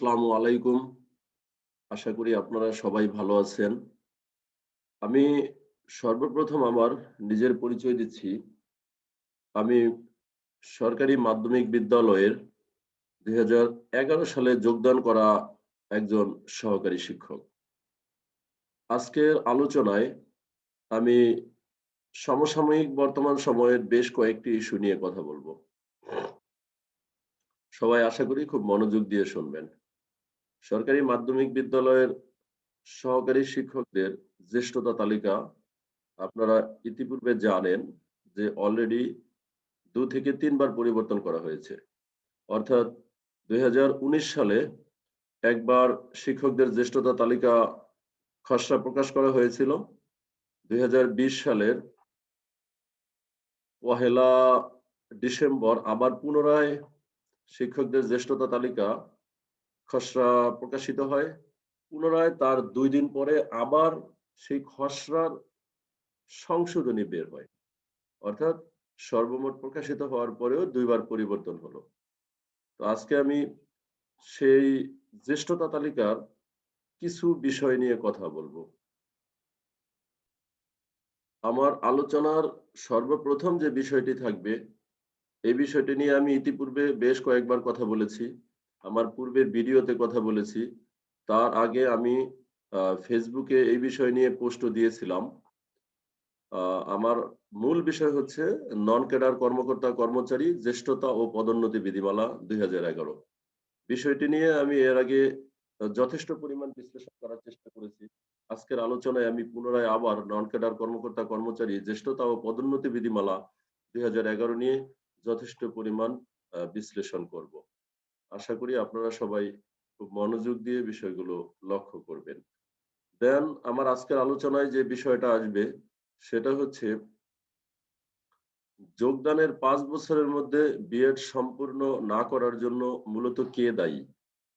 আসসালামু আলাইকুম। আশা করি আপনারা সবাই ভালো আছেন। আমি সর্বপ্রথম আমার নিজের পরিচয় দিচ্ছি। আমি সরকারি মাধ্যমিক বিদ্যালয়ের দুই হাজার এগারো সালে যোগদান করা একজন সহকারী শিক্ষক। আজকের আলোচনায় আমি সমসাময়িক বর্তমান সময়ের বেশ কয়েকটি ইস্যু নিয়ে কথা বলব। সবাই আশা করি খুব মনোযোগ দিয়ে শুনবেন। সরকারি মাধ্যমিক বিদ্যালয়ের সহকারী শিক্ষকদের জ্যেষ্ঠতা তালিকা আপনারা ইতিপূর্বে জানেন যে অলরেডি দু থেকে তিনবার পরিবর্তন করা হয়েছে। অর্থাৎ দুই হাজার উনিশ সালে একবার শিক্ষকদের জ্যেষ্ঠতা তালিকা খসড়া প্রকাশ করা হয়েছিল। দুই হাজার বিশ সালের পহেলা ডিসেম্বর আবার পুনরায় শিক্ষকদের জ্যেষ্ঠতা তালিকা খসড়া প্রকাশিত হয়। পুনরায় তার দুই দিন পরে আবার সেই খসড়ার সংশোধনী বের হয়। অর্থাৎ সর্বমোট প্রকাশিত হওয়ার পরেও দুইবার পরিবর্তন হলো। তো আজকে আমি সেই জ্যেষ্ঠতা তালিকার কিছু বিষয় নিয়ে কথা বলব। আমার আলোচনার সর্বপ্রথম যে বিষয়টি থাকবে, এই বিষয়টি নিয়ে আমি ইতিপূর্বে বেশ কয়েকবার কথা বলেছি। আমার পূর্বের ভিডিওতে কথা বলেছি। তার আগে আমি ফেসবুকে এই বিষয় নিয়ে পোস্ট দিয়েছিলাম। আমার মূল বিষয় হচ্ছে নন ক্যাডার কর্মকর্তা, কর্মচারী, জ্যেষ্ঠতা ও পদোন্নতি বিধিমালা দুই হাজার এগারো। বিষয়টি নিয়ে আমি এর আগে যথেষ্ট পরিমাণ বিশ্লেষণ করার চেষ্টা করেছি। আজকের আলোচনায় আমি পুনরায় আবার নন ক্যাডার কর্মকর্তা, কর্মচারী, জ্যেষ্ঠতা ও পদোন্নতি বিধিমালা দুই হাজার এগারো নিয়ে যথেষ্ট পরিমাণ বিশ্লেষণ করব। আশা করি আপনারা সবাই খুব মনোযোগ দিয়ে বিষয়গুলো লক্ষ্য করবেন। দেন আমার আজকের আলোচনায় যে বিষয়টা আসবে, সেটা হচ্ছে যোগদানের পাঁচ বছরের মধ্যে বিএড সম্পূর্ণ না করার জন্য মূলত কে দায়ী?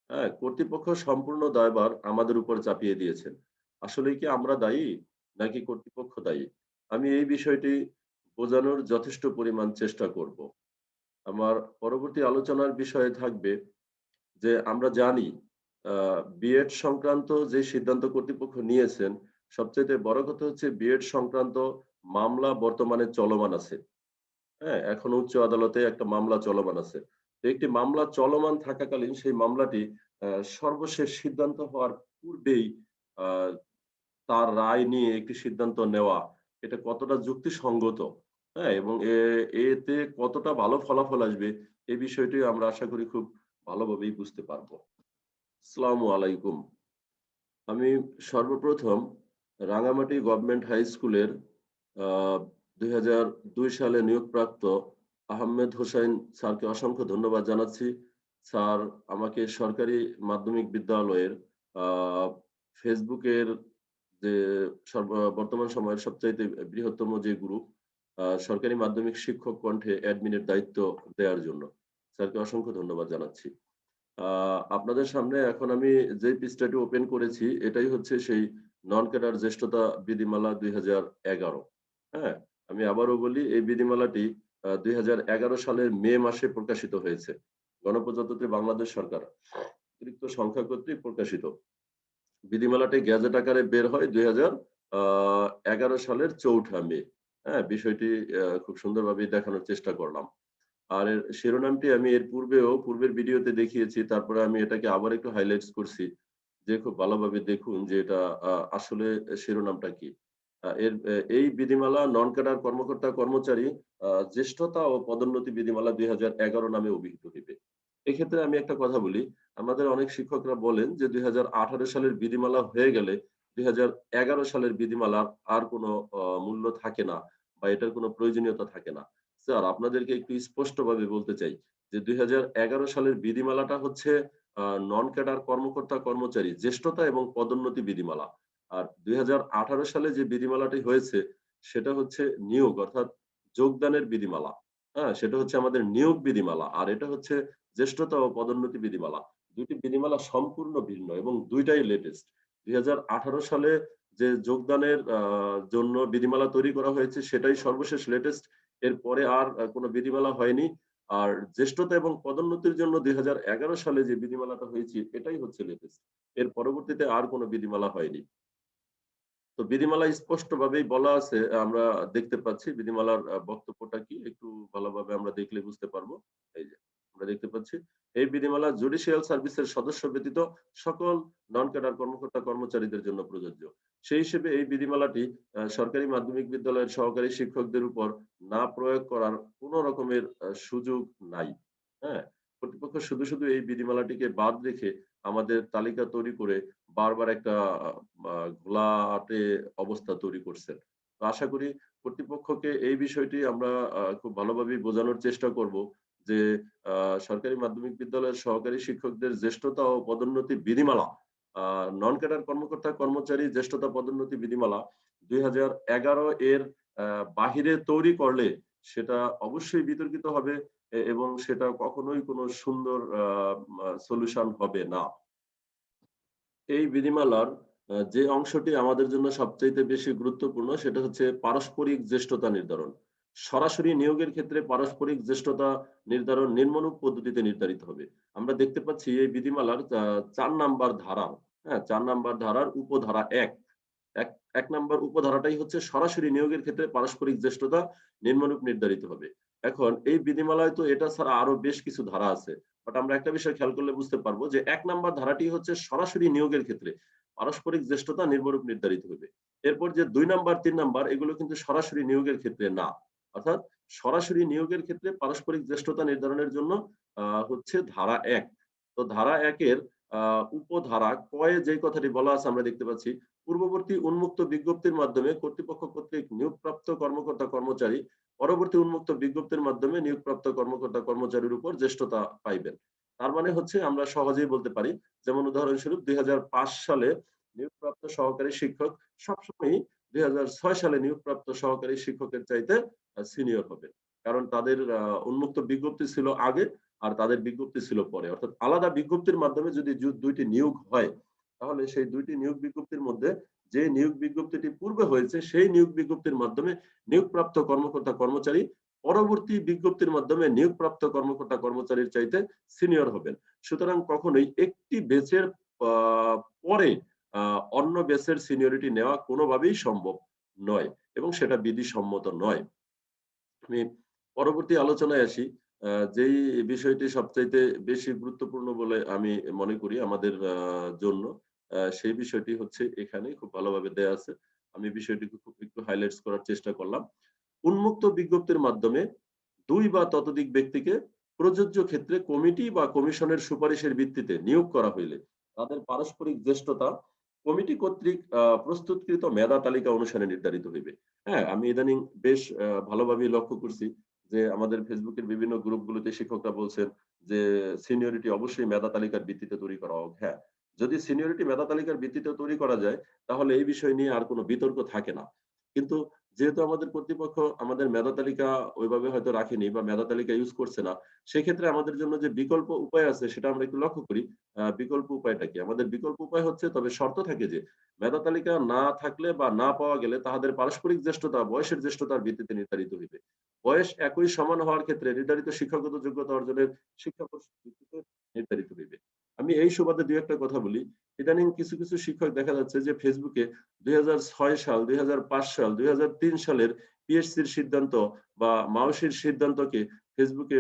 হ্যাঁ কর্তৃপক্ষ সম্পূর্ণ দায়বার আমাদের উপর চাপিয়ে দিয়েছেন। আসলে কি আমরা দায়ী নাকি কর্তৃপক্ষ দায়ী? আমি এই বিষয়টি বোঝানোর যথেষ্ট পরিমাণ চেষ্টা করব। আমার পরবর্তী আলোচনার বিষয়ে থাকবে যে আমরা জানি বিএড সংক্রান্ত যে সিদ্ধান্ত কর্তৃপক্ষ নিয়েছেন সবচেয়ে বড় কথা হচ্ছে বিএড সংক্রান্ত মামলা বর্তমানে চলমান আছে। হ্যাঁ এখন উচ্চ আদালতে একটা মামলা চলমান আছে। একটি মামলা চলমান থাকাকালীন সেই মামলাটি সর্বশেষ সিদ্ধান্ত হওয়ার পূর্বেই তার রায় নিয়ে একটি সিদ্ধান্ত নেওয়া, এটা কতটা যুক্তিসঙ্গত? হ্যাঁ এবং এতে কতটা ভালো ফলাফল আসবে এই বিষয়টি আমরা আশা করি খুব ভালোভাবেই বুঝতে পারব। আসসালামু আলাইকুম। আমি সর্বপ্রথম রাঙামাটি গভর্নমেন্ট হাই স্কুলের দুই সালে নিয়োগপ্রাপ্ত আহমেদ হোসাইন স্যারকে অসংখ্য ধন্যবাদ জানাচ্ছি। স্যার আমাকে সরকারি মাধ্যমিক বিদ্যালয়ের ফেসবুকের যে বর্তমান সময়ের সবচাইতে বৃহত্তম যে গ্রুপ সরকারি মাধ্যমিক শিক্ষক কণ্ঠে অ্যাডমিনের দায়িত্ব দেওয়ার জন্য। স্যারকে অসংখ্য ধন্যবাদ জানাচ্ছি। আপনাদের সামনে এখন আমি যে পৃষ্ঠাটি ওপেন করেছি, এটাই হচ্ছে সেই নন ক্যাডার জ্যেষ্ঠতা বিধিমালা দুই হাজার এগারো। হ্যাঁ আমি আবারও বলি, এই বিধিমালাটি দুই হাজার এগারো সালের মে মাসে প্রকাশিত হয়েছে। গণপ্রজাতন্ত্রী বাংলাদেশ সরকার অতিরিক্ত সংখ্যা কর্তৃক প্রকাশিত। বিধিমালাটি গ্যাজেট আকারে বের হয় দুই সালের চৌঠা মে। হ্যাঁ বিষয়টি খুব সুন্দরভাবে দেখানোর চেষ্টা করলাম। আর এর শিরোনামটি আমি এর পূর্বেও, পূর্বের ভিডিওতে দেখিয়েছি, তারপরে আমি এটাকে আবার একটু হাইলাইটস করছি, যে খুব ভালোভাবে দেখুন যে এটা আসলে শিরোনামটা কি। এর এই বিধিমালা নন ক্যাডার কর্মকর্তা কর্মচারী জ্যেষ্ঠতা ও পদোন্নতি বিধিমালা দুই হাজার এগারো নামে অভিহিত হইবে। এক্ষেত্রে আমি একটা কথা বলি, আমাদের অনেক শিক্ষকরা বলেন যে দুই হাজার আঠারো সালের বিধিমালা হয়ে গেলে দুই হাজার এগারো সালের বিধিমালার আর কোনো মূল্য থাকে না বা এটার কোনো প্রয়োজনীয়তা থাকে না। স্যার, আপনাদেরকে একটু স্পষ্টভাবে বলতে চাই যে দুই হাজার এগারো সালের বিধিমালাটা হচ্ছে নন ক্যাডার কর্মকর্তা কর্মচারী জ্যেষ্ঠতা এবং পদোন্নতি বিধিমালা। আর দুই হাজার আঠারো সালে যে বিধিমালাটি হয়েছে সেটা হচ্ছে নিয়োগ অর্থাৎ যোগদানের বিধিমালা। হ্যাঁ সেটা হচ্ছে আমাদের নিয়োগ বিধিমালা আর এটা হচ্ছে জ্যেষ্ঠতা ও পদোন্নতি বিধিমালা। দুটি বিধিমালা সম্পূর্ণ ভিন্ন এবং দুইটাই লেটেস্ট দুই সালে যে যোগদানের জন্য বিধিমালা তৈরি করা হয়েছে, সেটাই সর্বশেষ লেটেস্ট এরপরে আর কোনো বিধিমালা হয়নি। আর জ্যেষ্ঠতা এবং পদোন্নতির জন্য দুই হাজার এগারো সালে যে বিধিমালাটা হয়েছে, এটাই হচ্ছে লেটেস্ট এর পরবর্তীতে আর কোনো বিধিমালা হয়নি। তো বিধিমালা স্পষ্টভাবেই বলা আছে, আমরা দেখতে পাচ্ছি। বিধিমালার বক্তব্যটা কি? একটু ভালোভাবে আমরা দেখলে বুঝতে পারব। এই যে। আমরা দেখতে পাচ্ছি। এই বিধিমালা জুডিশিয়াল সার্ভিসের সদস্য ব্যতীত সকল নন ক্যাডার কর্মকর্তা কর্মচারীদের জন্য প্রযোজ্য। সেই হিসেবে এই বিধিমালাটি সরকারি মাধ্যমিক বিদ্যালয়ের সহকারী শিক্ষকদের উপর না প্রয়োগ করার কোনো রকমের সুযোগ নাই। হ্যাঁ কর্তৃপক্ষ শুধু শুধু এই বিধিমালাটিকে বাদ রেখে আমাদের তালিকা তৈরি করে বারবার একটা ঘোলাটে অবস্থা তৈরি করছেন। আশা করি কর্তৃপক্ষকে এই বিষয়টি আমরা খুব ভালোভাবে বোঝানোর চেষ্টা করব। যে সরকারি মাধ্যমিক বিদ্যালয়ের সহকারী শিক্ষকদের জ্যেষ্ঠতা ও পদোন্নতি বিধিমালা নন ক্যাডার কর্মকর্তা কর্মচারী জ্যেষ্ঠতা পদোন্নতি বিধিমালা দুই হাজার এগারো এর বাহিরে তৈরি করলে সেটা অবশ্যই বিতর্কিত হবে এবং সেটা কখনোই কোনো সুন্দর সলিউশন হবে না। এই বিধিমালার যে অংশটি আমাদের জন্য সবচাইতে বেশি গুরুত্বপূর্ণ সেটা হচ্ছে পারস্পরিক জ্যেষ্ঠতা নির্ধারণ। সরাসরি নিয়োগের ক্ষেত্রে পারস্পরিক জ্যেষ্ঠতা নির্ধারণ নিম্নরূপ পদ্ধতিতে নির্ধারিত হবে। আমরা দেখতে পাচ্ছি এই বিধিমালার চার নাম্বার ধারা হ্যাঁ চার নাম্বার ধারার উপধারা এক। এক নাম্বার উপধারাটাই হচ্ছে সরাসরি নিয়োগের ক্ষেত্রে পারস্পরিক জ্যেষ্ঠতা নিম্নরূপ নির্ধারিত হবে। এখন এই বিধিমালায় তো এটা ছাড়া আরও বেশ কিছু ধারা আছে বাট আমরা একটা বিষয় খেয়াল করলে বুঝতে পারব যে এক নাম্বার ধারাটি হচ্ছে সরাসরি নিয়োগের ক্ষেত্রে পারস্পরিক জ্যেষ্ঠতা নির্ভরূপ নির্ধারিত হবে। এরপর যে দুই নাম্বার, তিন নাম্বার, এগুলো কিন্তু সরাসরি নিয়োগের ক্ষেত্রে না। অর্থাৎ সরাসরি নিয়োগের ক্ষেত্রে পারস্পরিক জ্যেষ্ঠতা নির্ধারণের জন্য হচ্ছে ধারা এক। তো ধারা একের উপধারা কয়ে যে কথাটি বলা আছে আমরা দেখতে পাচ্ছি, পূর্ববর্তী উন্মুক্ত বিজ্ঞপ্তির মাধ্যমে কর্তৃপক্ষ কর্তৃক নিয়োগপ্রাপ্ত কর্মকর্তা কর্মচারী পরবর্তী উন্মুক্ত বিজ্ঞপ্তির মাধ্যমে নিয়োগপ্রাপ্ত কর্মকর্তা কর্মচারীর উপর জ্যেষ্ঠতা পাইবেন। তার মানে হচ্ছে আমরা সহজেই বলতে পারি, যেমন উদাহরণস্বরূপ দুই হাজার পাঁচ সালে নিয়োগপ্রাপ্ত সহকারী শিক্ষক সবসময় দুই হাজার ছয় সালে নিয়োগপ্রাপ্ত সহকারী শিক্ষকের চাইতে সিনিয়র হবে। কারণ তাদের উন্মুক্ত বিজ্ঞপ্তি ছিল আগে আর তাদের বিজ্ঞপ্তি ছিল পরে। অর্থাৎ আলাদা বিজ্ঞপ্তির মাধ্যমে যদি দুইটি নিয়োগ হয়, তাহলে সেই দুইটি নিয়োগ বিজ্ঞপ্তির মধ্যে যে নিয়োগ বিজ্ঞপ্তিটি পূর্বে হয়েছে, সেই নিয়োগ বিজ্ঞপ্তির মাধ্যমে নিয়োগপ্রাপ্ত কর্মকর্তা কর্মচারী পরবর্তী বিজ্ঞপ্তির মাধ্যমে নিয়োগপ্রাপ্ত কর্মকর্তা কর্মচারীর চাইতে সিনিয়র হবেন। সুতরাং কখনোই একটি বেচের পরে অন্য বেসের সিনিয়রিটি নেওয়া কোনোভাবেই সম্ভব নয় এবং সেটা বিধিসম্মত নয়। আমি পরবর্তী আলোচনায় আসি। যেই বিষয়টি সবচাইতে বেশি গুরুত্বপূর্ণ বলে আমি মনে করি আমাদের জন্য সেই বিষয়টি হচ্ছে এখানে খুব ভালোভাবে দেয়া আছে। আমি বিষয়টিকে খুব একটু হাইলাইটস করার চেষ্টা করলাম। উন্মুক্ত বিজ্ঞপ্তির মাধ্যমে দুই বা ততোধিক ব্যক্তিকে প্রযোজ্য ক্ষেত্রে কমিটি বা কমিশনের সুপারিশের ভিত্তিতে নিয়োগ করা হইলে তাদের পারস্পরিক জ্যেষ্ঠতা কমিটি কর্তৃক প্রস্তুতকৃত মেধা তালিকা অনুসারে নির্ধারিত হইবে। হ্যাঁ আমি ইদানিং বেশ ভালোভাবে লক্ষ্য করছি যে আমাদের ফেসবুকের বিভিন্ন গ্রুপগুলোতে শিক্ষকরা বলছেন যে সিনিয়রিটি অবশ্যই মেধা তালিকার ভিত্তিতে তৈরি করা হোক। হ্যাঁ যদি সিনিয়রিটি মেধা তালিকার ভিত্তিতে তৈরি করা যায়, তাহলে এই বিষয় নিয়ে আর কোনো বিতর্ক থাকে না। কিন্তু যেহেতু আমাদের কর্তৃপক্ষ আমাদের মেধা তালিকা ওইভাবে হয়তো রাখেনি বা মেধা তালিকা ইউজ করছে না, সেক্ষেত্রে আমাদের জন্য যে বিকল্প উপায় আছে সেটা আমরা একটু লক্ষ্য করি। বিকল্প উপায়টা কি? আমাদের বিকল্প উপায় হচ্ছে, তবে শর্ত থাকে যে মেধা তালিকা না থাকলে বা না পাওয়া গেলে তাহাদের পারস্পরিক জ্যেষ্ঠতা, বয়সের জ্যেষ্ঠতার ভিত্তিতে নির্ধারিত হইবে। বয়স একই সমান হওয়ার ক্ষেত্রে নির্ধারিত শিক্ষাগত যোগ্যতা অর্জনের শিক্ষা ভিত্তিতে নির্ধারিত হইবে। আমি এই সুবাদে দুই একটা কথা বলি। ইদানিং কিছু কিছু শিক্ষক দেখা যাচ্ছে যে ফেসবুকে দুই সাল দুই সাল, দুই সালের পিএসসির সিদ্ধান্ত বা মাওসির সিদ্ধান্তকে ফেসবুকে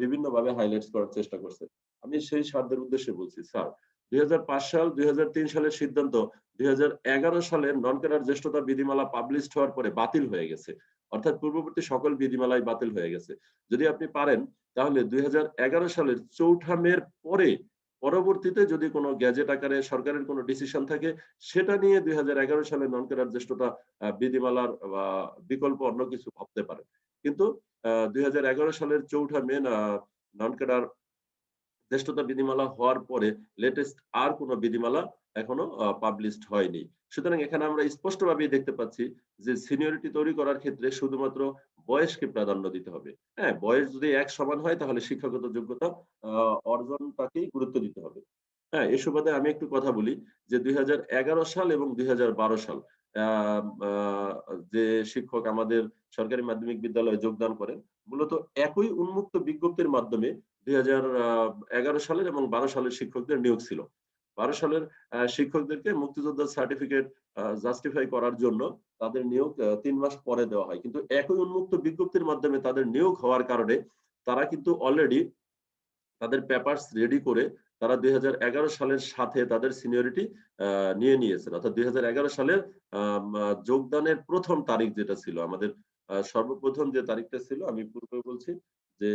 বিভিন্ন ভাবে হাইলাইট করার চেষ্টা করছে। আমি সেই স্বার্থের উদ্দেশ্যে বলছি, স্যার, দুই হাজার পাঁচ সাল, দুই হাজার তিন সালের সিদ্ধান্ত, দুই সালের নন ক্যাডার জ্যেষ্ঠতা বিধিমালা পাবলিশ হওয়ার পরে বাতিল হয়ে গেছে। অর্থাৎ পূর্ববর্তী সকল বিধিমালাই বাতিল হয়ে গেছে। যদি আপনি পারেন, তাহলে দুই হাজার এগারো সালের চৌঠা মের পরে পরবর্তীতে যদি কোনো গ্যাজেট আকারে সরকারের কোনো ডিসিশন থাকে, সেটা নিয়ে দুই হাজার এগারো সালে নন ক্যাডার জ্যেষ্ঠতা বিধিমালার বিকল্প অন্য কিছু ভাবতে পারে কিন্তু দুই হাজার এগারো সালের চৌঠা মে নন ক্যাডার জ্যেষ্ঠতা বিধিমালা হওয়ার পরে লেটেস্ট আর কোনো বিধিমালা এখনও পাবলিশড হয়নি। সুতরাং এখানে আমরা স্পষ্টভাবেই দেখতে পাচ্ছি যে সিনিয়রিটি তৈরি করার ক্ষেত্রে শুধুমাত্র বয়সকে প্রাধান্য দিতে হবে। হ্যাঁ বয়স যদি এক সমান হয় তাহলে শিক্ষাগত যোগ্যতা আহ, অর্জনটাকেই গুরুত্ব দিতে হবে। হ্যাঁ এ সুবাদে আমি একটু কথা বলি যে দুই হাজার এগারো সাল এবং দুই হাজার বারো সাল যে শিক্ষক আমাদের সরকারি মাধ্যমিক বিদ্যালয়ে যোগদান করেন মূলত একই উন্মুক্ত বিজ্ঞপ্তির মাধ্যমে দুই সালের এবং বারো সালের শিক্ষকদের নিয়োগ ছিল। বারো সালের শিক্ষকদেরকে মুক্তিযোদ্ধার সার্টিফিকেট জাস্টিফাই করার জন্য তাদের নিয়োগ তিন মাস পরে দেওয়া হয়। কিন্তু একই উন্মুক্ত বিজ্ঞপ্তির মাধ্যমে তাদের নিয়োগ হওয়ার কারণে তারা কিন্তু অলরেডি তাদের পেপারস রেডি করে তারা দুই হাজার এগারো সালের সাথে তাদের সিনিয়রিটি নিয়ে নিয়েছেন। অর্থাৎ দুই হাজার এগারো সালের যোগদানের প্রথম তারিখ যেটা ছিল, আমাদের সর্বপ্রথম যে তারিখটা ছিল, আমি পূর্বে বলছি যে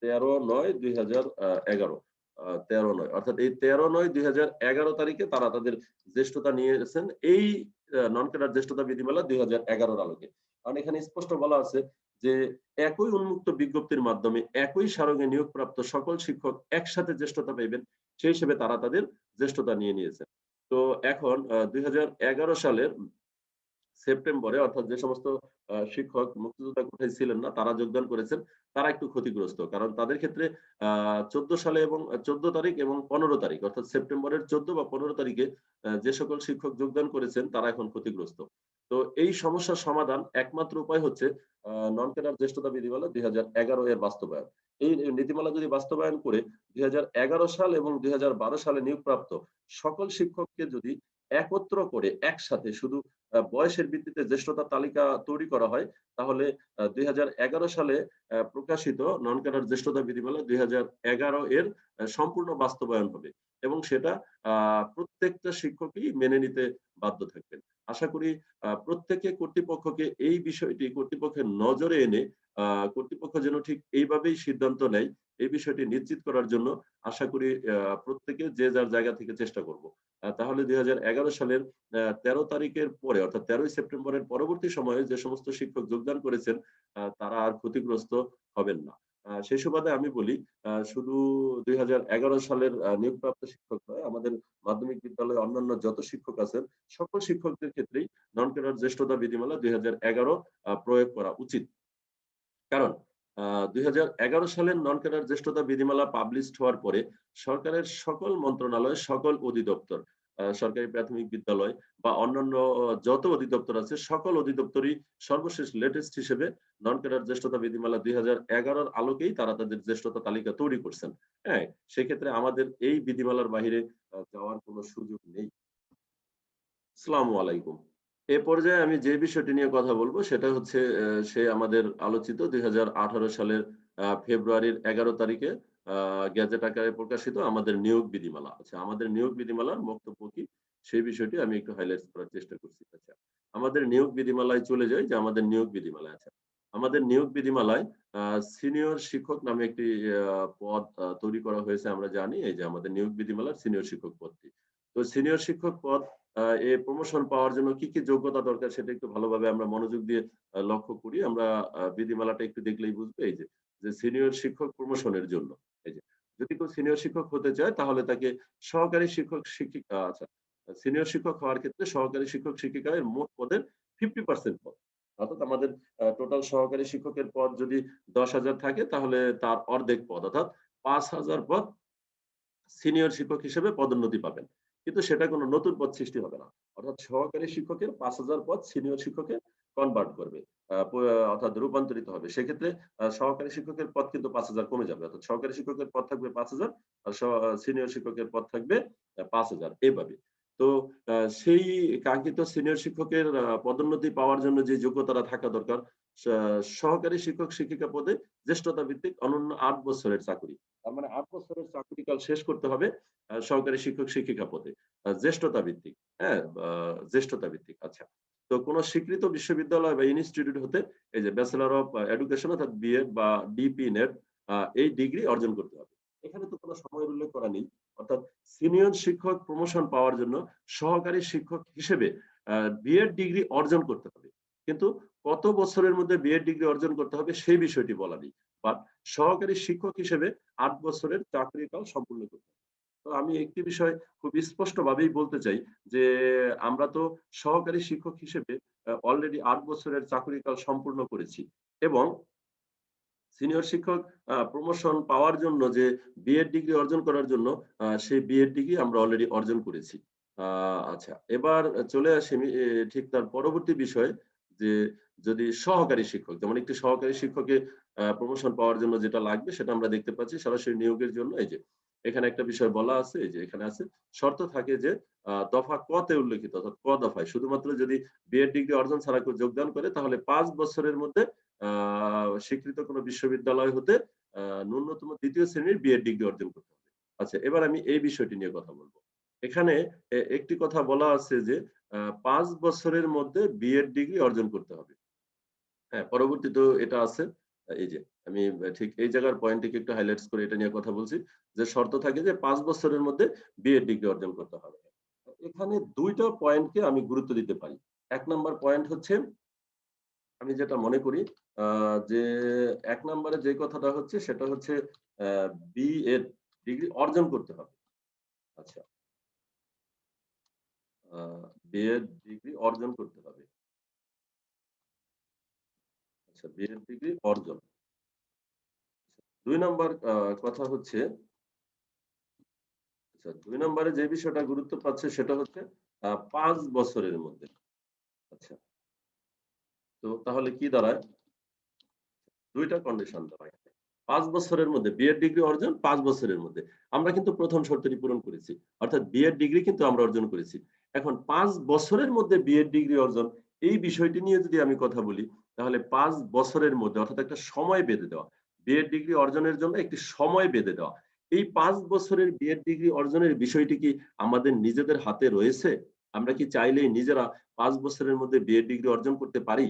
তেরো নয় দুই তেরো নয়। অর্থাৎ এই তেরো নয় দুই তারিখে তারা তাদের জ্যেষ্ঠতা নিয়েছেন। এই নন ক্যাডার জ্যেষ্ঠতা বিধিমালা দুই হাজার আলোকে। কারণ এখানে স্পষ্ট বলা আছে যে একই উন্মুক্ত বিজ্ঞপ্তির মাধ্যমে একই সারঙ্গে নিয়োগপ্রাপ্ত সকল শিক্ষক একসাথে জ্যেষ্ঠতা পাইবেন, সেই হিসেবে তারা তাদের জ্যেষ্ঠতা নিয়ে নিয়েছেন। তো এখন দুই হাজার এগারো সালের সেপ্টেম্বরে, অর্থাৎ যে সমস্ত শিক্ষক মুক্তিযোদ্ধা কোঠায় ছিলেন না, তারা যোগদান করেছেন, তারা একটু ক্ষতিগ্রস্ত। কারণ তাদের ক্ষেত্রে, আহ সালে এবং, চোদ্দ তারিখ এবং পনেরো তারিখ, অর্থাৎ সেপ্টেম্বরের চোদ্দ বা পনেরো তারিখে যে সকল শিক্ষক যোগদান করেছেন, তারা এখন ক্ষতিগ্রস্ত। তো এই সমস্যার সমাধান একমাত্র উপায় হচ্ছে নন ক্যাডার জ্যেষ্ঠতা বিধিমালা দুই হাজার এগারো এর বাস্তবায়ন। এই নীতিমালা যদি বাস্তবায়ন করে দুই হাজার এগারো সাল এবং দুই হাজার বারো সালে নিয়োগপ্রাপ্ত সকল শিক্ষককে যদি একত্র করে একসাথে শুধু বয়সের ভিত্তিতে জ্যেষ্ঠতা তালিকা তৈরি করা হয়, তাহলে দুই হাজার এগারো সালে প্রকাশিত নন ক্যাডার জ্যেষ্ঠতা বিধিমালা দুই হাজার এগারো এর সম্পূর্ণ বাস্তবায়ন হবে এবং সেটা প্রত্যেকটা শিক্ষকই মেনে নিতে বাধ্য থাকবেন। আশা করি প্রত্যেকে কর্তৃপক্ষকে এই বিষয়টি, কর্তৃপক্ষের নজরে এনে কর্তৃপক্ষ যেন ঠিক এইভাবেই সিদ্ধান্ত নেয়, এই বিষয়টি নিশ্চিত করার জন্য আশা করি প্রত্যেকে যে যার জায়গা থেকে চেষ্টা করব। তাহলে দুই হাজার এগারো সালের তেরো তারিখের পরে, অর্থাৎ তেরোই সেপ্টেম্বরের পরবর্তী সময়ে যে সমস্ত শিক্ষক যোগদান করেছেন তারা আর ক্ষতিগ্রস্ত হবেন না। সেই সুবাদে আমি বলি শুধু দুই হাজার এগারো সালের নিয়োগপ্রাপ্ত শিক্ষক আমাদের মাধ্যমিক বিদ্যালয়ে অন্যান্য যত শিক্ষক আছেন, সকল শিক্ষকদের ক্ষেত্রেই নন ক্যাডার জ্যেষ্ঠতা বিধিমালা দুই প্রয়োগ করা উচিত। কারণ দুই হাজার এগারো সালের নন ক্যাডার জ্যেষ্ঠতা বিধিমালা পাবলিশ হওয়ার পরে সরকারের সকল মন্ত্রণালয়, সকল অধিদপ্তর সরকারি প্রাথমিক বিদ্যালয় বা অন্যান্য যত অধিদপ্তর আছে, সকল অধিদপ্তরই সর্বশেষ লেটেস্ট হিসেবে নন ক্যাডার জ্যেষ্ঠতা বিধিমালা দুই হাজার এগারোর আলোকেই তারা তাদের জ্যেষ্ঠতা তালিকা তৈরি করছেন। হ্যাঁ সেক্ষেত্রে আমাদের এই বিধিমালার বাহিরে যাওয়ার কোনো সুযোগ নেই। আসসালামু আলাইকুম। এ পর্যায়ে আমি যে বিষয়টি নিয়ে কথা বলব, সেটা হচ্ছে সে আমাদের আলোচিত দুই হাজার আঠারো সালের ফেব্রুয়ারির এগারো তারিখে গ্যাজেট আকারে প্রকাশিত আমাদের নিয়োগ বিধিমালা। আচ্ছা আমাদের নিয়োগ বিধিমালার বক্তব্য কি? সেই বিষয়টি আমি একটু হাইলাইট করার চেষ্টা করছি। আচ্ছা আমাদের নিয়োগ বিধিমালায় চলে যাই যে আমাদের নিয়োগ বিধিমালায়। আছে আমাদের নিয়োগ বিধিমালায় সিনিয়র শিক্ষক নামে একটি পদ তৈরি করা হয়েছে আমরা জানি, এই যে আমাদের নিয়োগ বিধিমালার সিনিয়র শিক্ষক পদটি। তো সিনিয়র শিক্ষক পদ এ প্রমোশন পাওয়ার জন্য কি কি যোগ্যতা দরকার সেটা একটু ভালোভাবে আমরা মনোযোগ দিয়ে লক্ষ্য করি। আমরা বিধিমালাটা একটু দেখলেই বুঝব, এই যে সিনিয়র শিক্ষক প্রমোশনের জন্য। যদি কেউ সিনিয়র শিক্ষক হতে চায়, তাহলে তাকে সহকারী শিক্ষক শিক্ষিকা আচ্ছা সিনিয়র শিক্ষক হওয়ার ক্ষেত্রে সহকারী শিক্ষক শিক্ষিকার মোট পদের ফিফটি পার্সেন্ট পদ। অর্থাৎ আমাদের টোটাল সহকারী শিক্ষকের পদ যদি দশ হাজার থাকে, তাহলে তার অর্ধেক পদ, অর্থাৎ পাঁচ হাজার পদ সিনিয়র শিক্ষক হিসেবে পদোন্নতি পাবেন। কিন্তু সেটা কোনো নতুন পদ সৃষ্টি হবে না। অর্থাৎ সহকারী শিক্ষকের পাঁচ হাজার পদ সিনিয়র শিক্ষকের কনভার্ট করবে। অর্থাৎ রূপান্তরিত হবে। সেক্ষেত্রে সহকারী শিক্ষকের পদ কিন্তু পাঁচ হাজার কমে যাবে। অর্থাৎ সহকারী শিক্ষকের পদ থাকবে পাঁচ হাজার আর সিনিয়র শিক্ষকের পদ থাকবে পাঁচ হাজার এইভাবে তো সেই কাঙ্ক্ষিত সিনিয়র শিক্ষকের পদোন্নতি পাওয়ার জন্য যে যোগ্যতাটা থাকা দরকার সহকারী শিক্ষক শিক্ষিকা পদে জ্যেষ্ঠতা ভিত্তিক অনন্য আট বছরের চাকরি। তার মানে আট বছরের চাকরিকাল শেষ করতে হবে সহকারী শিক্ষক শিক্ষিকা পদে। জ্যেষ্ঠতা ভিত্তিক হ্যাঁ জ্যেষ্ঠতা ভিত্তিক আচ্ছা। তো কোন স্বীকৃত বিশ্ববিদ্যালয় বা ইনস্টিটিউট হতে এই যে ব্যাচেলর অফ এডুকেশন অর্থাৎ বিএ বা ডিপি নেট এই ডিগ্রি অর্জন করতে হবে। এখানে তো কোনো সময়ের উল্লেখ করা নেই। অর্থাৎ সিনিয়র শিক্ষক প্রমোশন পাওয়ার জন্য সহকারী শিক্ষক হিসেবে বিএড ডিগ্রি অর্জন করতে হবে। কিন্তু কত বছরের মধ্যে বিএড ডিগ্রি অর্জন করতে হবে সেই বিষয়টি বলা নেই। বাট সহকারী শিক্ষক হিসেবে আট বছরের চাকরিকাল সম্পূর্ণ করতে হবে। তো আমি একটি বিষয় খুব স্পষ্ট ভাবেই বলতে চাই যে আমরা তো সহকারী শিক্ষক হিসেবে অলরেডি আট বছরের চাকরিকাল সম্পূর্ণ করেছি এবং সিনিয়র শিক্ষক প্রমোশন পাওয়ার জন্য যে বিএড ডিগ্রি অর্জন করার জন্য সেই বিএড ডিগ্রি আমরা অলরেডি অর্জন করেছি। আচ্ছা এবার চলে আসি ঠিক তার পরবর্তী বিষয় যে যদি সহকারী শিক্ষক, যেমন একটি সহকারী শিক্ষকের প্রমোশন পাওয়ার জন্য যেটা লাগবে সেটা আমরা দেখতে পাচ্ছি সরাসরি নিয়োগের জন্য, এই যে এখানে একটা বিষয় বলা আছে, যে এখানে আছে, শর্ত থাকে যে দফা কতে উল্লেখিত, অর্থাৎ ক দফায়। শুধুমাত্র যদি বিএড ডিগ্রি অর্জন ছাড়া কেউ যোগদান করে, তাহলে পাঁচ বছরের মধ্যে স্বীকৃত কোনো বিশ্ববিদ্যালয় হতে ন্যূনতম দ্বিতীয় শ্রেণির বিএড ডিগ্রি অর্জন করতে হবে। আচ্ছা এবার আমি এই বিষয়টি নিয়ে কথা বলব। এখানে একটি কথা বলা আছে যে পাঁচ বছরের মধ্যে বিএড ডিগ্রি অর্জন করতে হবে। হ্যাঁ পরবর্তীতে এটা আছে। এই যে, আমি ঠিক এই জায়গার পয়েন্টটিকে একটু হাইলাইটস করে এটা নিয়ে কথা বলছি। যে শর্ত থাকে যে পাঁচ বছরের মধ্যে বিএড ডিগ্রি অর্জন করতে হবে। এখানে দুইটা পয়েন্টকে আমি গুরুত্ব দিতে পারি। এক নম্বর পয়েন্ট হচ্ছে, আমি যেটা মনে করি যে এক নম্বরে যে কথাটা হচ্ছে সেটা হচ্ছে বিএড ডিগ্রি অর্জন করতে হবে। আচ্ছা। বিএড ডিগ্রি অর্জন করতে হবে। আচ্ছা বিএড অর্জন দুই নম্বর কথা হচ্ছে আচ্ছা দুই নম্বরে যে বিষয়টা গুরুত্ব পাচ্ছে সেটা হচ্ছে পাঁচ বছরের মধ্যে। আচ্ছা তো তাহলে কি দাঁড়ায়? দুইটা কন্ডিশন দাঁড়ায়। পাঁচ বছরের মধ্যে বিএড ডিগ্রি অর্জন পাঁচ বছরের মধ্যে। আমরা কিন্তু প্রথম শর্তটি পূরণ করেছি, অর্থাৎ বিএড ডিগ্রি কিন্তু আমরা অর্জন করেছি। এখন পাঁচ বছরের মধ্যে বিএড ডিগ্রি অর্জন, এই বিষয়টি নিয়ে যদি আমি কথা বলি তাহলে পাঁচ বছরের মধ্যে, অর্থাৎ একটা সময় বেঁধে দেওয়া, বিএড ডিগ্রি অর্জনের জন্য একটি সময় বেঁধে দেওয়া, এই পাঁচ বছরের বিএড ডিগ্রি অর্জনের বিষয়টি কি আমাদের নিজেদের হাতে রয়েছে? আমরা কি চাইলেই নিজেরা পাঁচ বছরের মধ্যে বিএড ডিগ্রি অর্জন করতে পারি?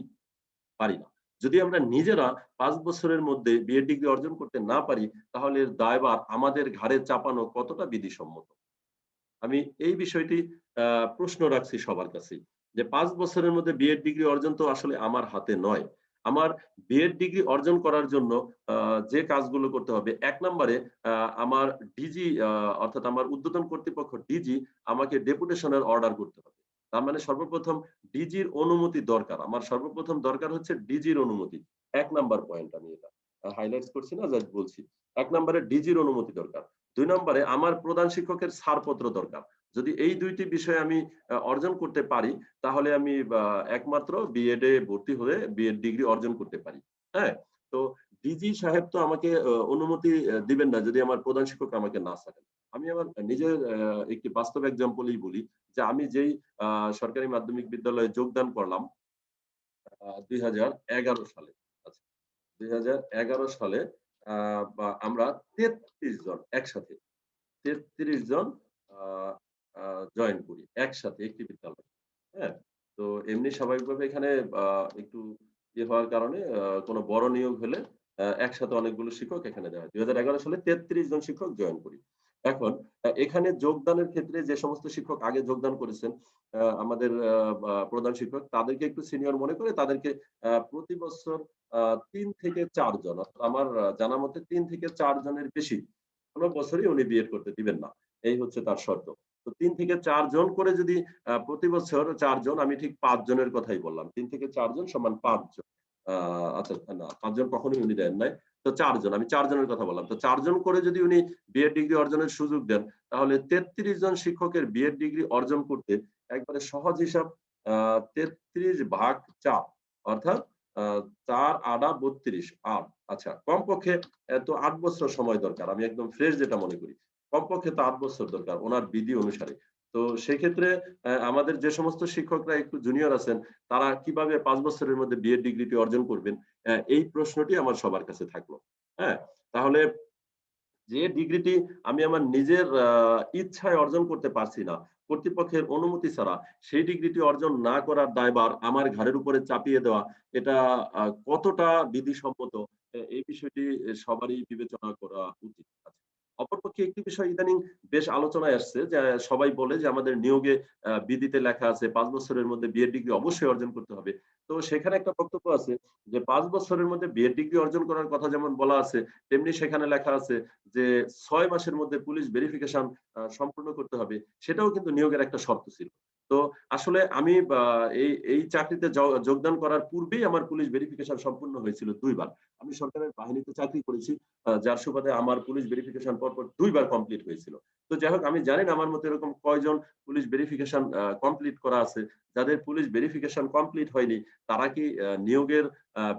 পারি না। যদি আমরা নিজেরা পাঁচ বছরের মধ্যে বিএড ডিগ্রি অর্জন করতে না পারি, তাহলে দায়বার আমাদের ঘাড়ে চাপানো কতটা বিধিসম্মত? আমি এই বিষয়টি প্রশ্ন রাখছি সবার কাছে যে পাঁচ বছরের মধ্যে বিএড ডিগ্রি অর্জন তো আসলে আমার হাতে নয়। আমার বিএড ডিগ্রি অর্জন করার জন্য যে কাজগুলো করতে হবে, এক নম্বরে আমার ডিজি অর্থাৎ আমার উদ্বোধন কর্তৃপক্ষ ডিজি আমাকে ডেপুটেশনের অর্ডার করতে হবে। তার মানে সর্বপ্রথম ডিজির অনুমতি দরকার। আমার সর্বপ্রথম দরকার হচ্ছে ডিজির অনুমতি। এক নাম্বার পয়েন্ট আমি এটা হাইলাইট করছি না যা বলছি। এক নম্বরে ডিজির অনুমতি দরকার। দুই নম্বরে আমার প্রধান শিক্ষকের ছাড়পত্র দরকার। যদি এই দুইটি বিষয় আমি অর্জন করতে পারি, তাহলে আমি একমাত্র বিএড এ ভর্তি হয়ে বিএড ডিগ্রি অর্জন করতে পারি হ্যাঁ? তো ডিজি সাহেব তো আমাকে অনুমতি দিবেন না যদি আমার প্রধান শিক্ষক আমাকে না ছাড়েন। আমি আমার নিজের একটি বাস্তব এক্সাম্পলই বলি যে আমি যেই সরকারি মাধ্যমিক বিদ্যালয়ে যোগদান করলাম দুই হাজার এগারো সালে আচ্ছা দুই সালে আমরা তেত্রিশ জন একসাথে, তেত্রিশ জন জয়েন করি, একসাথে একটি বিদ্যালয়। হ্যাঁ? তো এমনি স্বাভাবিকভাবে এখানে একটু ইয়ে হওয়ার কারণে কোনো বড় নিয়োগ হলে একসাথে অনেকগুলো শিক্ষক এখানে দেওয়া দুই সালে তেত্রিশ জন শিক্ষক জয়েন করি। এখন এখানে যোগদানের ক্ষেত্রে যে সমস্ত শিক্ষক আগে যোগদান করেছেন আমাদের প্রধান শিক্ষক, তাদেরকে একটু সিনিয়র মনে করে তাদেরকে প্রতি বছর তিন থেকে চারজন আমার জানা মতে তিন থেকে চার জনের বেশি কোনো বছরই উনি বিএড করতে দিবেন না। এই হচ্ছে তার শর্ত। তো তিন থেকে চারজন করে যদি প্রতি বছর চারজন আমি ঠিক পাঁচ জনের কথাই বললাম। তিন থেকে চারজন সমান পাঁচজন আচ্ছা না পাঁচজন কখনোই উনি দেন নাই। তো চারজন আমি চারজনের কথা বললাম। তো চারজন করে যদি উনি বিএড ডিগ্রি অর্জনের সুযোগ দেন, তাহলে তেত্রিশ জন শিক্ষকের বিএড ডিগ্রি অর্জন করতে একবারে সহজ হিসাব আহ তেত্রিশ ভাগ চার, অর্থাৎ চার আডা বত্রিশ, আট। আচ্ছা কমপক্ষে এত আট বছর সময় দরকার। আমি একদম ফ্রেশ যেটা মনে করি। কমপক্ষে তো আট বছর দরকার ওনার বিধি অনুসারে। তো সেক্ষেত্রে আমাদের যে সমস্ত শিক্ষকরা একটু জুনিয়র আছেন, তারা কীভাবে পাঁচ বছরের মধ্যে বিএড ডিগ্রিটি অর্জন করবেন? এই প্রশ্নটি আমার সবার কাছে থাকল। হ্যাঁ তাহলে যে ডিগ্রিটি আমি আমার নিজের ইচ্ছায় অর্জন করতে পারছি না, কর্তৃপক্ষের অনুমতি ছাড়া, সেই ডিগ্রিটি অর্জন না করার দায়বার আমার ঘাড়ের উপরে চাপিয়ে দেওয়া, এটা কতটা বিধিসম্মত এই বিষয়টি সবারই বিবেচনা করা উচিত। অপরপক্ষে একটি বিষয় ইদানিং বেশ আলোচনায় আসছে যে, সবাই বলে যে, আমাদের নিয়োগে বিধিতে লেখা আছে পাঁচ বছরের মধ্যে বিএড ডিগ্রি অবশ্যই অর্জন করতে হবে। তো সেখানে একটা বক্তব্য আছে যে, পাঁচ বছরের মধ্যে বিএড ডিগ্রি অর্জন করার কথা যেমন বলা আছে, তেমনি সেখানে লেখা আছে যে, ছয় মাসের মধ্যে পুলিশ ভেরিফিকেশন সম্পূর্ণ করতে হবে। সেটাও কিন্তু নিয়োগের একটা শর্ত ছিল। তো আসলে আমি এই এই চাকরিতে যোগদান করার পূর্বেই আমার পুলিশ ভেরিফিকেশন সম্পূর্ণ হয়েছিল দুইবার। আমি সরকারের বাহিনীতে চাকরি করেছি যার সুবাদে আমার পুলিশ ভেরিফিকেশন পরপর দুইবার কমপ্লিট হয়েছিল। তো যাই হোক, আমি জানি না আমার মতো এরকম কয়জন পুলিশ ভেরিফিকেশন কমপ্লিট করা আছে। যাদের পুলিশ ভেরিফিকেশন কমপ্লিট হয়নি, তারা কি নিয়োগের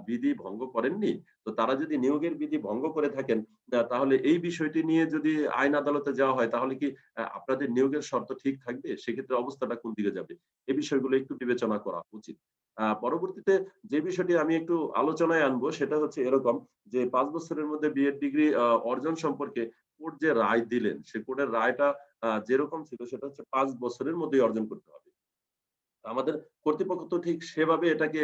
বিধি ভঙ্গ করেননি? তো তারা যদি নিয়োগের বিধি ভঙ্গ করে থাকেন তাহলে এই বিষয়টি নিয়ে যদি আইন আদালতে যাওয়া হয়, তাহলে কি আপনাদের নিয়োগের শর্ত ঠিক থাকবে? সেক্ষেত্রে অবস্থাটা কোন দিকে যাবে? এই বিষয়গুলো একটু বিবেচনা করা উচিত। পরবর্তীতে যে বিষয়টি আমি একটু আলোচনায় আনব, সেটা হচ্ছে এরকম যে পাঁচ বছরের মধ্যে বিএড ডিগ্রি অর্জন সম্পর্কে কোর্ট যে রায় দিলেন, সে কোর্টের রায়টা যেরকম ছিল সেটা হচ্ছে পাঁচ বছরের মধ্যেই অর্জন করতে হবে। আমাদের কর্তৃপক্ষ তো ঠিক সেভাবে এটাকে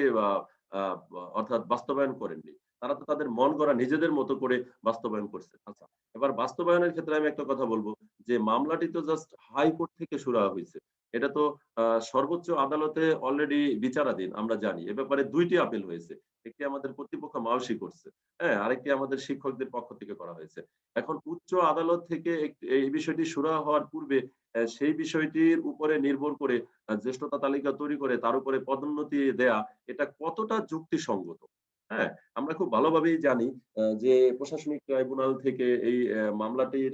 অর্থাৎ বাস্তবায়ন করেননি। তারা তো তাদের মন করা নিজেদের মতো করে বাস্তবায়ন করছে। আচ্ছা এবার বাস্তবায়নের ক্ষেত্রে আমি একটা কথা বলব যে, মামলাটি তো জাস্ট হাইকোর্ট থেকে শুরু হয়েছে। এটা তো সর্বোচ্চ আদালতে অলরেডি বিচারাধীন, আমরা জানি। এ ব্যাপারে দুইটি আপিল হয়েছে। একটি আমাদের কর্তৃপক্ষ মাউসি করছে হ্যাঁ আরেকটি আমাদের শিক্ষকদের পক্ষ থেকে করা হয়েছে। এখন উচ্চ আদালত থেকে এই বিষয়টি শুরু হওয়ার পূর্বে সেই বিষয়টির উপরে নির্ভর করে জ্যেষ্ঠতা তালিকা তৈরি করে, তার উপরে পদোন্নতি দেয়া, এটা কতটা যুক্তিসঙ্গত? হ্যাঁ আমরা খুব ভালোভাবেই জানি যে প্রশাসনিক ট্রাইব্যুনাল থেকে এই মামলাটির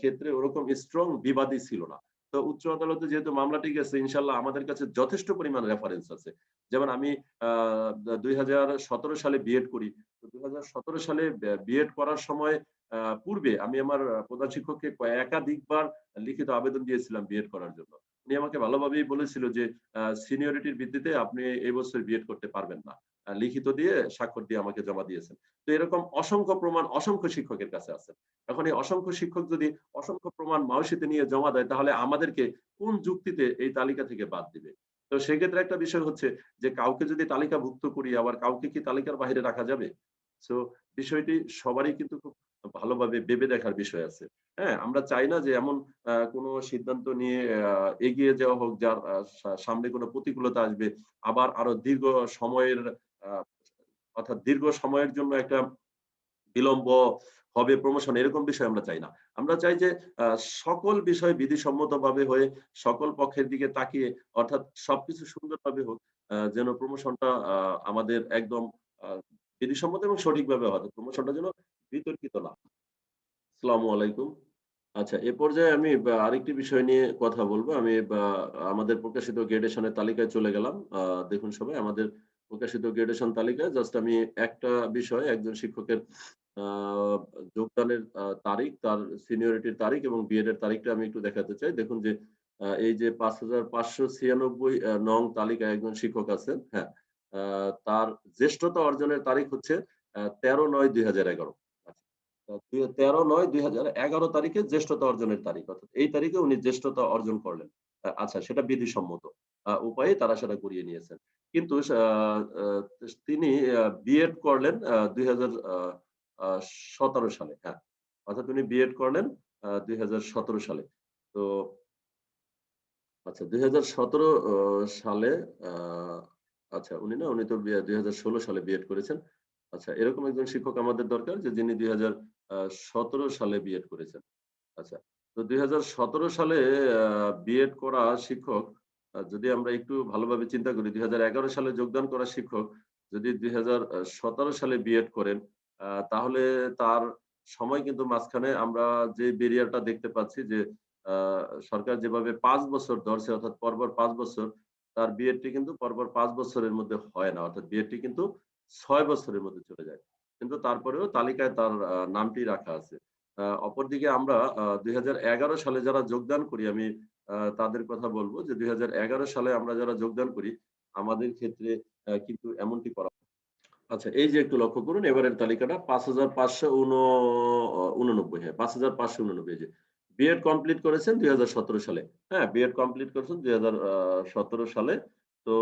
ক্ষেত্রে ওরকম স্ট্রং বিবাদী ছিল না। তো উচ্চ আদালতে যেহেতু মামলাটি গেছে ইনশাল্লাহ আমাদের কাছে যথেষ্ট পরিমাণ রেফারেন্স আছে। যেমন আমি দুই সালে বিএড করি। তো দুই সালে বিএড করার সময় পূর্বে আমি আমার প্রধান শিক্ষককে একাধিকবার লিখিত আবেদন দিয়েছিলাম বিএড করার জন্য। উনি আমাকে ভালোভাবেই বলেছিল যে সিনিয়রিটির ভিত্তিতে আপনি এই বছর বিএড করতে পারবেন না। লিখিত দিয়ে স্বাক্ষর দিয়ে আমাকে জমা দিয়েছেন। তো এরকম অসংখ্য প্রমাণ অসংখ্য শিক্ষকের কাছে আছে। এখন এই অসংখ্য শিক্ষক যদি অসংখ্য প্রমাণ মাউসিতে নিয়ে জমা দেয়, তাহলে আমাদেরকে কোন যুক্তিতে এই তালিকা থেকে বাদ দিবে? তো সেক্ষেত্রে একটা বিষয় হচ্ছে যে, কাউকে যদি তালিকাভুক্ত করি, আবার কাউকে কি তালিকার বাইরে রাখা যাবে? তো বিষয়টি সবারই কিন্তু খুব ভালোভাবে ভেবে দেখার বিষয় আছে। হ্যাঁ আমরা চাই না যে, এমন কোনো সিদ্ধান্ত নিয়ে এগিয়ে যাওয়া হোক, যার সামনে কোনো প্রতিকূলতা আসবে। আবার আরও দীর্ঘ সময়ের অর্থাৎ দীর্ঘ সময়ের জন্য একটা বিলম্ব হবে প্রমোশন এরকম বিষয় আমরা চাই না। আমরা চাই যে সকল বিষয় বিধিসম্মত ভাবে হয়ে সকল পক্ষের দিকে তাকিয়ে, অর্থাৎ সবকিছু সুন্দরভাবে হোক যেন প্রমোশনটা আমাদের একদম বিধিসম্মত এবং সঠিকভাবে হয়। প্রমোশনটা যেন বিতর্কিত না আসসালামু আলাইকুম। আচ্ছা এ পর্যায়ে আমি আরেকটি বিষয় নিয়ে কথা বলব। আমি আমাদের প্রকাশিত গ্রেডেশনের তালিকায় চলে গেলাম। দেখুন সবাই, আমাদের প্রকাশিত গ্রেডেশন তালিকায় জাস্ট আমি একটা বিষয় একজন শিক্ষকের যোগদানের তারিখ, তার সিনিয়রিটির তারিখ এবং বিএড এর তারিখটা আমি একটু দেখাতে চাই। দেখুন যে এই যে পাঁচ হাজার পাঁচশো ছিয়ানব্বই নং তালিকায় একজন শিক্ষক আছেন হ্যাঁ তার জ্যেষ্ঠতা অর্জনের তারিখ হচ্ছে তেরো নয় দুই হাজার এগারো। তেরো নয় দুই হাজার এগারো তারিখে জ্যেষ্ঠতা অর্জনের তারিখ, অর্থাৎ এই তারিখে উনি জ্যেষ্ঠতা অর্জন করলেন। আচ্ছা সেটা বিধিসম্মত। উপায়ে তারা সেটা করিয়ে নিয়েছেন। কিন্তু তিনি বিএড করলেন দুই হাজার সতেরো সালে হ্যাঁ। অর্থাৎ উনি বিএড করলেন দুই হাজার সতেরো সালে। তো আচ্ছা দুই হাজার সতেরো সালে আচ্ছা উনি না উনি তো দুই হাজার ষোলো সালে বিএড করেছেন। আচ্ছা এরকম একজন শিক্ষক আমাদের দরকার যে যিনি দুই হাজার সতেরো সালে বিএড করেছেন। আচ্ছা তো দুই হাজার সতেরো সালে বিএড করা শিক্ষক আহ, যদি আমরা একটু ভালোভাবে চিন্তা করি, দুই হাজার এগারো সালে যোগদান করা শিক্ষক যদি দুই হাজার সতেরো সালে বিএড করেন তাহলে তার সময় কিন্তু মাঝখানে আমরা যে বেরিয়ারটা দেখতে পাচ্ছি যে সরকার যেভাবে পাঁচ বছর ধরছে, অর্থাৎ পরপর পাঁচ বছর, তার বিএডটি কিন্তু পরপর পাঁচ বছরের মধ্যে হয় না। অর্থাৎ বিএডটি কিন্তু ছয় বছরের মধ্যে চলে যায়। কিন্তু তারপরেও তালিকায় তার নামটি রাখা আছে। অপরদিকে আমরা দুই হাজার এগারো সালে যারা যোগদান করি, আমি তাদের কথা বলব যে দুই হাজার এগারো সালে আমরা যারা যোগদান করি, আমাদের ক্ষেত্রে কিন্তু এমনটি করা। আচ্ছা এই যে একটু লক্ষ্য করুন, এবারের তালিকাটা পাঁচ হাজার পাঁচশো উননব্বই হ্যাঁ পাঁচ হাজার পাঁচশো উননব্বই যে বিএড কমপ্লিট করেছেন দুই হাজার সতেরো সালে। হ্যাঁ বিএড কমপ্লিট করেছেন দুই সালে। তো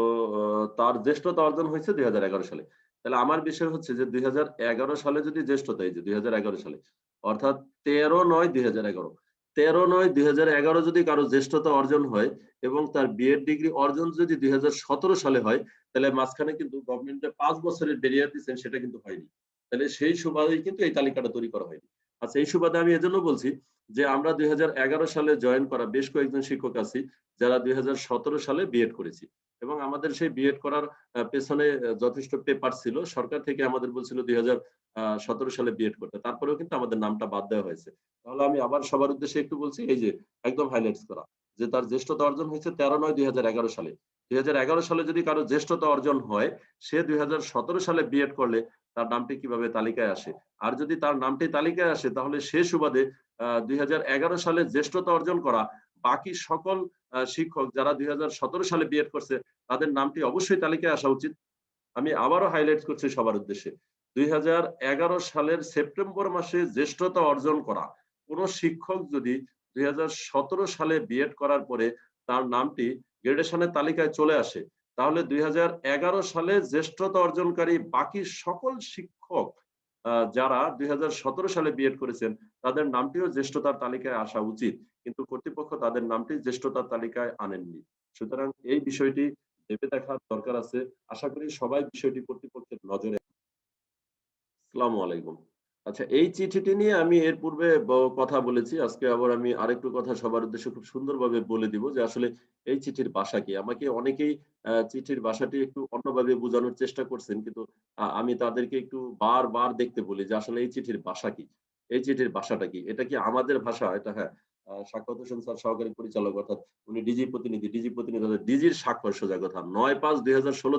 তার জ্যেষ্ঠতা অর্জন হয়েছে দুই হাজার এগারো সালে। তাহলে আমার বিষয় হচ্ছে যে দুই হাজার এগারো সালে যদি জ্যেষ্ঠতা, এই যে দুই হাজার এগারো সালে, অর্থাৎ তেরো নয় দুই তেরো নয় দুই যদি কারও জ্যেষ্ঠতা অর্জন হয় এবং তার বিএড ডিগ্রি অর্জন যদি দুই সালে হয়, তাহলে মাঝখানে কিন্তু গভর্নমেন্টে পাঁচ বছরের বেরিয়ার দিচ্ছেন সেটা কিন্তু হয়নি। তাহলে সেই সুবাদেই কিন্তু এই তালিকাটা তৈরি করা হয়নি। আচ্ছা এই সুবাদে আমি এজন্য বলছি যে আমরা দুই হাজার এগারো সালে জয়েন করা বেশ কয়েকজন শিক্ষক আছি, যারা দুই হাজার সতেরো সালে বিএড করেছি। এবং আমাদের সেই বিএড করার পেছনে যথেষ্ট পেপার ছিল। সরকার থেকে আমাদের বলছিল দুই সতেরো সালে বিএড করতে। তারপরেও কিন্তু আমাদের নামটা বাদ দেওয়া হয়েছে। তাহলে আমি আবার সবার উদ্দেশ্যে একটু বলছি, এই যে একদম হাইলাইটস করা, যে তার জ্যেষ্ঠতা অর্জন হয়েছে তেরো নয় দুই সালে। দুই হাজার এগারো সালে যদি কারও জ্যেষ্ঠতা অর্জন হয়, সে দুই হাজার সতেরো সালে বিএড করলে তার নামটি কীভাবে তালিকায় আসে? আর যদি তার নামটি তালিকায় আসে, তাহলে সে সুবাদে, আহ, দুই সালে জ্যেষ্ঠতা অর্জন করা বাকি সকল শিক্ষক যারা দুই হাজার সতেরো সালে বিএড করছে, তাদের নামটি অবশ্যই তালিকায় আসা উচিত। আমি আবারও হাইলাইট করছি সবার উদ্দেশ্যে। দুই হাজার এগারো সালের সেপ্টেম্বর মাসে জ্যেষ্ঠতা অর্জন করা। কোন শিক্ষক যদি দুই সালে বিএড করার পরে তার নামটি গ্রেডেশনের তালিকায় চলে আসে, তাহলে দুই হাজার এগারো সালে জ্যেষ্ঠতা অর্জনকারী বাকি সকল শিক্ষক যারা দুই হাজার সতেরো সালে বিএড করেছেন, তাদের নামটিও জ্যেষ্ঠতার তালিকায় আসা উচিত। কিন্তু কর্তৃপক্ষ তাদের নামটি জ্যেষ্ঠতার তালিকায় আনেননি। সুতরাং এই বিষয়টি ভেবে দেখার দরকার আছে। আশা করি সবাই বিষয়টি কর্তৃপক্ষের নজরে আলাইকুম। আচ্ছা এই চিঠিটি নিয়ে আমি এর পূর্বে কথা বলেছি। আজকে আবার আমি আরেকটু কথা সবার উদ্দেশ্যে খুব সুন্দরভাবে বলে দিব যে আসলে এই চিঠির ভাষা কি? আমাকে অনেকেই চিঠির ভাষাটি একটু অন্যভাবে বোঝানোর চেষ্টা করছেন, কিন্তু আমি তাদেরকে একটু বারবার দেখতে বলি যে আসলে এই চিঠির ভাষা কি? এই চিঠির ভাষাটা কি? এটা কি আমাদের ভাষা? এটা হ্যাঁ আহ, হোসেন স্যার সহকারী পরিচালক অর্থাৎ উনি ডিজি প্রতিনিধি ডিজি প্রতিনিধি ডিজির স্বাক্ষর সোজা কথা নয় পাঁচ দুই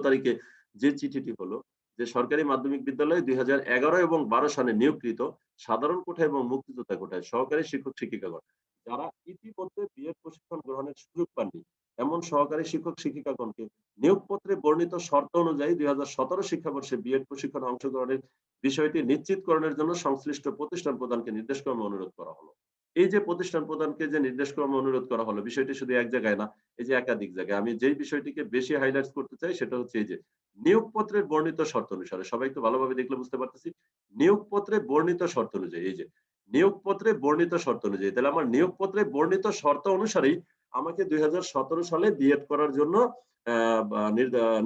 তারিখে যে চিঠিটি হলো যে সরকারি মাধ্যমিক বিদ্যালয়ে দুই হাজার এগারো এবং বারো সালে নিয়োগকৃত সাধারণ কোঠায় এবং মুক্তিযোদ্ধা কোঠায় সহকারী শিক্ষক শিক্ষিকাগণ যারা ইতিমধ্যে বিএড প্রশিক্ষণ গ্রহণের সুযোগ পাননি এমন সহকারী শিক্ষক শিক্ষিকাগণকে নিয়োগপত্রে বর্ণিত শর্ত অনুযায়ী দুই হাজার সতেরো শিক্ষাবর্ষে বিএড প্রশিক্ষণ অংশগ্রহণের বিষয়টি নিশ্চিতকরণের জন্য সংশ্লিষ্ট প্রতিষ্ঠান প্রদানকে নির্দেশক্রমে অনুরোধ করা হলো। এই যে প্রতিষ্ঠান প্রধানকে যে নির্দেশ ক্রমে অনুরোধ করা হলো, বিষয়টি শুধু এক জায়গায় না, এই যে একাধিক জায়গায়। আমি যেই বিষয়টিকে বেশি হাইলাইট করতে চাই সেটা হচ্ছে এই যে নিয়োগপত্রের বর্ণিত শর্ত অনুসারে, সবাই একটু ভালোভাবে দেখলে বুঝতে পারতেছি নিয়োগপত্রে বর্ণিত শর্ত অনুযায়ী, এই যে নিয়োগপত্রে বর্ণিত শর্ত অনুযায়ী, তাহলে আমার নিয়োগপত্রে বর্ণিত শর্ত অনুসারেই আমাকে দুই হাজার সতেরো সালে বিএড করার জন্য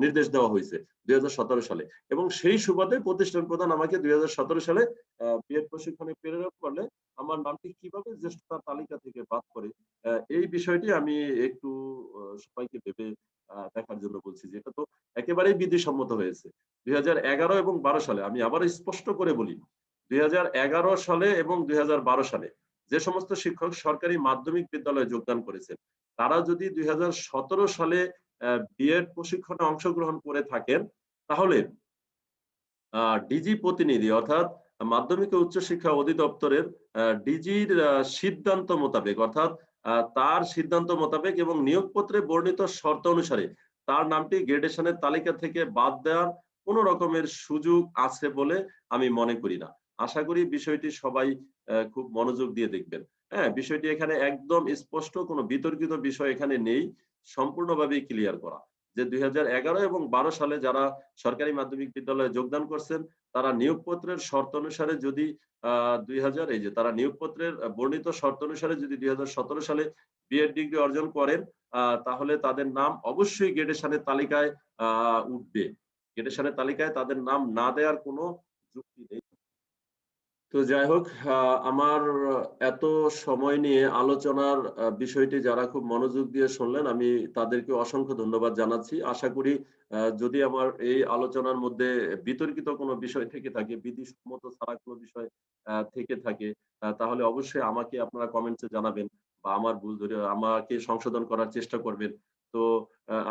নির্দেশ দেওয়া হয়েছে দুই হাজার সতেরো সালে। এবং সেই সুবাদে প্রতিষ্ঠান প্রধান আমাকে দুই হাজার সতেরো সালে বিএড প্রশিক্ষণে প্রেরণ করলে আমার নামটি কীভাবে জ্যেষ্ঠতার তালিকা থেকে বাদ করে এই বিষয়টি আমি একটু সবাইকে ভেবে দেখার জন্য বলছি যে এটা তো একেবারেই বিধিসম্মত হয়েছে। দুই হাজার এগারো এবং বারো সালে, আমি আবার স্পষ্ট করে বলি, দুই হাজার এগারো সালে এবং দুই হাজার বারো সালে যে সমস্ত শিক্ষক সরকারি মাধ্যমিক বিদ্যালয়ে যোগদান করেছেন, তারা যদি দুই হাজার সতেরো সালে বিএড প্রশিক্ষণে অংশগ্রহণ করে থাকেন, তাহলে ডিজি প্রতিনিধি অর্থাৎ মাধ্যমিক ও উচ্চশিক্ষা অধিদপ্তরের ডিজির সিদ্ধান্ত মোতাবেক অর্থাৎ তার সিদ্ধান্ত মোতাবেক এবং নিয়োগপত্রে বর্ণিত শর্ত অনুসারে তার নামটি গ্রেডেশনের তালিকা থেকে বাদ দেওয়ার কোন রকমের সুযোগ আছে বলে আমি মনে করি না। আশা করি বিষয়টি সবাই খুব মনোযোগ দিয়ে দেখবেন। হ্যাঁ বিষয়টি এখানে একদম স্পষ্ট, কোনো বিতর্কিত বিষয় এখানে নেই। সম্পূর্ণভাবেই ক্লিয়ার করা যে দুই এবং বারো সালে যারা সরকারি মাধ্যমিক বিদ্যালয়ে যোগদান করছেন, তারা নিয়োগপত্রের শর্ত অনুসারে যদি, আহ, দুই হাজার, এই যে তারা নিয়োগপত্রের বর্ণিত শর্ত অনুসারে যদি দুই হাজার সতেরো সালে বিএড ডিগ্রি অর্জন করেন তাহলে তাদের নাম অবশ্যই গ্রেডেশনের তালিকায় উঠবে। গ্রেডেশনের তালিকায় তাদের নাম না দেওয়ার কোনো যুক্তি নেই। তো যাই হোক আমার এত সময় নিয়ে আলোচনার বিষয়টি যারা খুব মনোযোগ দিয়ে শুনলেন, আমি তাদেরকে অসংখ্য ধন্যবাদ জানাচ্ছি। আশা করি যদি আমার এই আলোচনার মধ্যে বিতর্কিত কোনো বিষয় থেকে থাকে, বিধিসম্মত ছাড়া কোনো বিষয় থেকে থাকে তাহলে অবশ্যই আমাকে আপনারা কমেন্টসে জানাবেন বা আমার ভুল ধরে আমাকে সংশোধন করার চেষ্টা করবেন। তো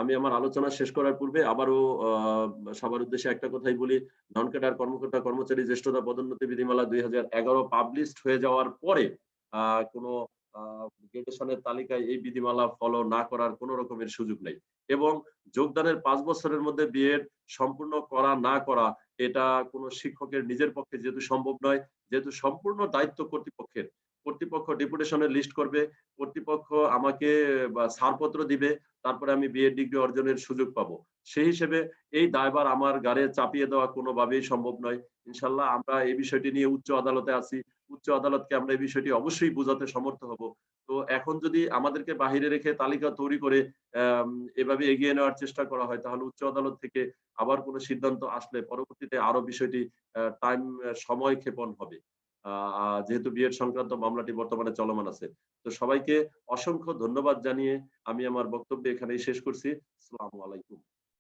আমি আমার আলোচনা শেষ করার পূর্বে আবারও সবার উদ্দেশ্যে একটা কথাই বলি। নন ক্যাডার কর্মকর্তা কর্মচারী জ্যেষ্ঠতা পদোন্নতি বিধিমালা দুই হাজার এগারো পাবলিশড হয়ে যাওয়ার পরে কোনো গ্রেডেশনের তালিকায় এই বিধিমালা ফলো না করার কোনো রকমের সুযোগ নেই। এবং যোগদানের পাঁচ বছরের মধ্যে বিএড সম্পূর্ণ করা না করা, এটা কোনো শিক্ষকের নিজের পক্ষে যেহেতু সম্ভব নয়, যেহেতু সম্পূর্ণ দায়িত্ব কর্তৃপক্ষের। কর্তৃপক্ষ ডেপুটেশনের লিস্ট করবে, কর্তৃপক্ষ আমাকে ছাড়পত্র দিবে তারপরে আমি বিএড ডিগ্রি অর্জনের সুযোগ পাবো। সেই হিসেবে এই দায়বার আমার গাড়ে চাপিয়ে দেওয়া কোনোভাবেই সম্ভব নয়। ইনশাল্লাহ আমরা এই বিষয়টি নিয়ে উচ্চ আদালতে আছি। উচ্চ আদালতকে আমরা এই বিষয়টি অবশ্যই বোঝাতে সমর্থ হব। তো এখন যদি আমাদেরকে বাহিরে রেখে তালিকা তৈরি করে এভাবে এগিয়ে নেওয়ার চেষ্টা করা হয়, তাহলে উচ্চ আদালত থেকে আবার কোনো সিদ্ধান্ত আসলে পরবর্তীতে আরও বিষয়টি টাইম সময় ক্ষেপণ হবে। যেহেতু বিএড সংক্রান্ত মামলাটি বর্তমানে চলমান আছে। তো সবাইকে অসংখ্য ধন্যবাদ জানিয়ে আমি আমার বক্তব্য এখানেই শেষ করছি। আসসালামু আলাইকুম।